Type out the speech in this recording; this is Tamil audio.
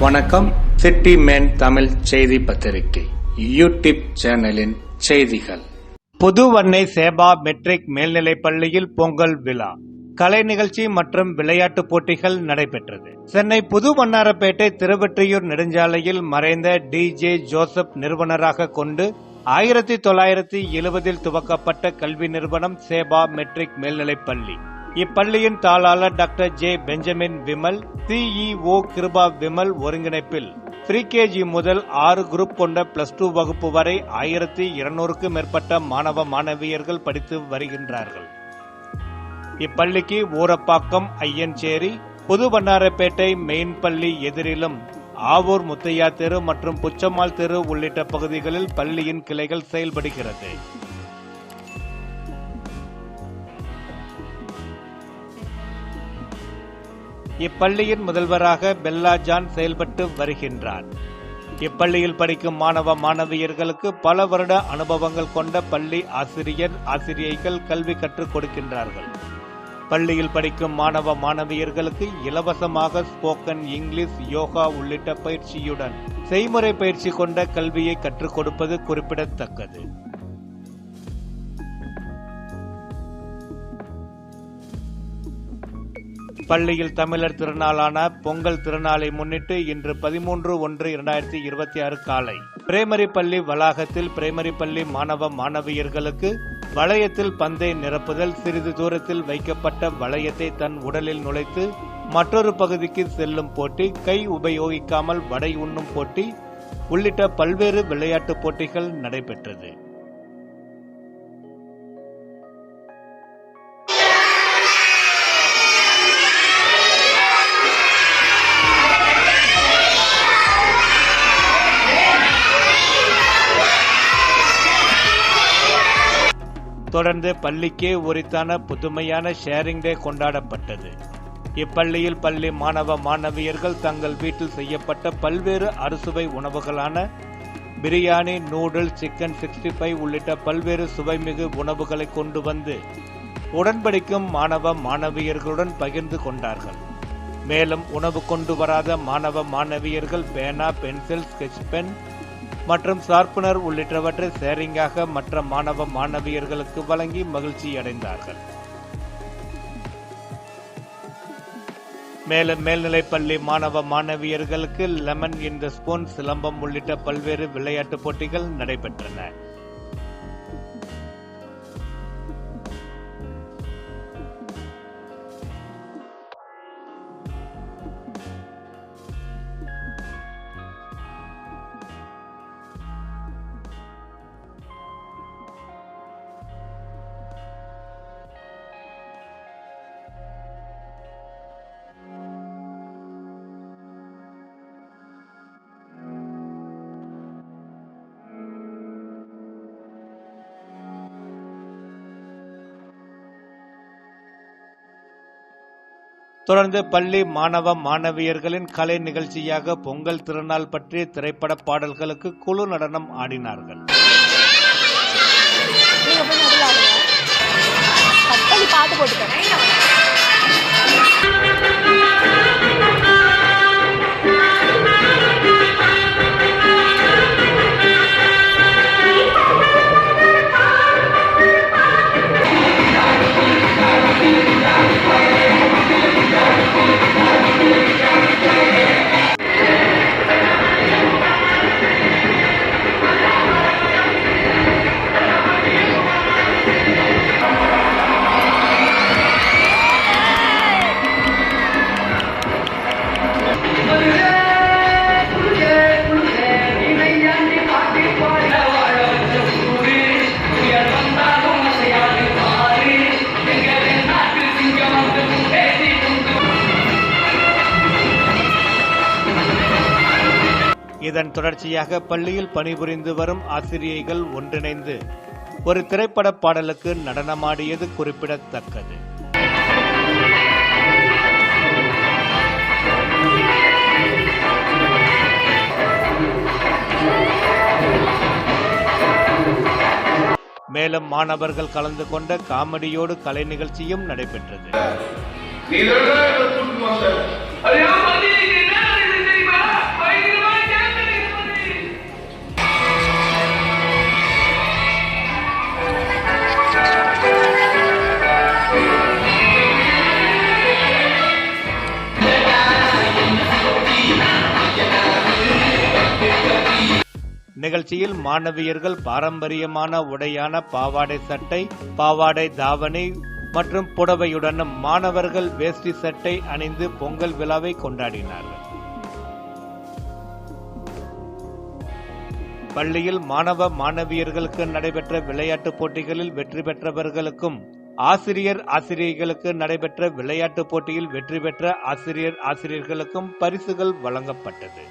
வணக்கம். சிட்டி மேன் தமிழ் செய்தி பத்திரிகை யூடியூப் சேனலின் செய்திகள். புதுவன்னை சேபா மெட்ரிக் மேல்நிலைப் பள்ளியில் பொங்கல் விழா. கலை நிகழ்ச்சி மற்றும் விளையாட்டுப் போட்டிகள் நடைபெற்றது. சென்னை புதுவண்ணாரப்பேட்டை திருவெற்றியூர் நெடுஞ்சாலையில் மறைந்த டி ஜே ஜோசப் நிறுவனராக கொண்டு ஆயிரத்தி தொள்ளாயிரத்தி எழுபதில் துவக்கப்பட்ட கல்வி நிறுவனம் சேபா மெட்ரிக் மேல்நிலைப் பள்ளி. இப்பள்ளியின் தாளாளர் doctor J Benjamin Vimal CEO Kiruba Vimal ஒருங்கிணைப்பில் த்ரீ கேஜி முதல் ஆறு குரூப் கொண்ட பிளஸ் டூ வகுப்பு வரை ஆயிரத்தி இருநூறுக்கும் மேற்பட்ட மாணவ மாணவியர்கள் படித்து வருகின்றார்கள். இப்பள்ளிக்கு ஊரப்பாக்கம் ஐயன்சேரி புதுவண்ணாரப்பேட்டை மெயின் பள்ளி எதிரிலும் ஆவூர் முத்தையா தெரு மற்றும் புச்சம்மாள் தெரு உள்ளிட்ட பகுதிகளில் பள்ளியின் கிளைகள் செயல்படுகிறது. இப்பள்ளியின் முதல்வராக பெல்லா ஜான் செயல்பட்டு வருகின்றார். இப்பள்ளியில் படிக்கும் மாணவ மாணவியர்களுக்கு பல வருட அனுபவங்கள் கொண்ட பள்ளி ஆசிரியர் ஆசிரியைகள் கல்வி கற்றுக் கொடுக்கின்றார்கள். பள்ளியில் படிக்கும் மாணவ மாணவியர்களுக்கு இலவசமாக ஸ்போக்கன் இங்கிலீஷ் யோகா உள்ளிட்ட பயிற்சியுடன் செய்முறை பயிற்சி கொண்ட கல்வியை கற்றுக் கொடுப்பது குறிப்பிடத்தக்கது. பள்ளியில் தமிழர் திருநாளான பொங்கல் திருநாளை முன்னிட்டு இன்று பதிமூன்று ஒன்று இரண்டாயிரத்தி இருபத்தி ஆறு காலை. பிரைமரி பள்ளி வளாகத்தில் பிரைமரி பள்ளி மாணவ மாணவியர்களுக்கு வளையத்தில் பந்தை நிரப்புதல் சிறிது தூரத்தில் வைக்கப்பட்ட வளையத்தை தன் உடலில் நுழைத்து மற்றொரு பகுதிக்கு செல்லும் போட்டி கை உபயோகிக்காமல் வடை உண்ணும் போட்டி உள்ளிட்ட பல்வேறு விளையாட்டுப் போட்டிகள் நடைபெற்றது. தொடர்ந்து பள்ளிக்கே உரித்தான புதுமையான ஷேரிங் டே கொண்டாடப்பட்டது. இப்பள்ளியில் பள்ளி மாணவ மாணவியர்கள் தங்கள் வீட்டில் செய்யப்பட்ட பல்வேறு அறுசுவை உணவுகளான biryani noodles chicken sixty five உள்ளிட்ட பல்வேறு சுவைமிகு உணவுகளை கொண்டு வந்து உடன்படிக்கும் மாணவ மாணவியர்களுடன் பகிர்ந்து கொண்டார்கள். மேலும் உணவு கொண்டு வராத மாணவ மாணவியர்கள் பேனா பென்சில் ஸ்கெட்ச் பென் மற்றும் ஷார்ப்பனர் உள்ளிட்டவற்றை ஷேரிங்காக மற்ற மாணவ மாணவியர்களுக்கு வழங்கி மகிழ்ச்சி அடைந்தார்கள். மேலும் மேல்நிலைப்பள்ளி மாணவ மாணவியர்களுக்கு lemon in the spoon silambam உள்ளிட்ட பல்வேறு விளையாட்டுப் போட்டிகள் நடைபெற்றன. தொடர்ந்து பள்ளி மாணவ மாணவியர்களின் கலை நிகழ்ச்சியாக பொங்கல் திருநாள் பற்றிய திரைப்பட பாடல்களுக்கு குழு நடனம் ஆடினார்கள். பாட்டு போட்டுக்கோங்க. இதன் தொடர்ச்சியாக பள்ளியில் பணிபுரிந்து வரும் ஆசிரியைகள் ஒன்றிணைந்து ஒரு திரைப்பட பாடலுக்கு நடனமாடியது குறிப்பிடத்தக்கது. மேலும் மாணவர்கள் கலந்து கொண்ட காமெடியோடு கலை நிகழ்ச்சியும் நடைபெற்றது. நிகழ்ச்சியில் மாணவியர்கள் பாரம்பரியமான உடையான பாவாடை சட்டை பாவாடை தாவணி மற்றும் புடவையுடனும் மாணவர்கள் வேஷ்டி சட்டை அணிந்து பொங்கல் விழாவை கொண்டாடினார்கள். பள்ளியில் மாணவ மாணவியர்களுக்கு நடைபெற்ற விளையாட்டுப் போட்டிகளில் வெற்றி பெற்றவர்களுக்கும் ஆசிரியர் ஆசிரியர்களுக்கு நடைபெற்ற விளையாட்டுப் போட்டியில் வெற்றி பெற்ற ஆசிரியர் ஆசிரியர்களுக்கும் பரிசுகள் வழங்கப்பட்டது.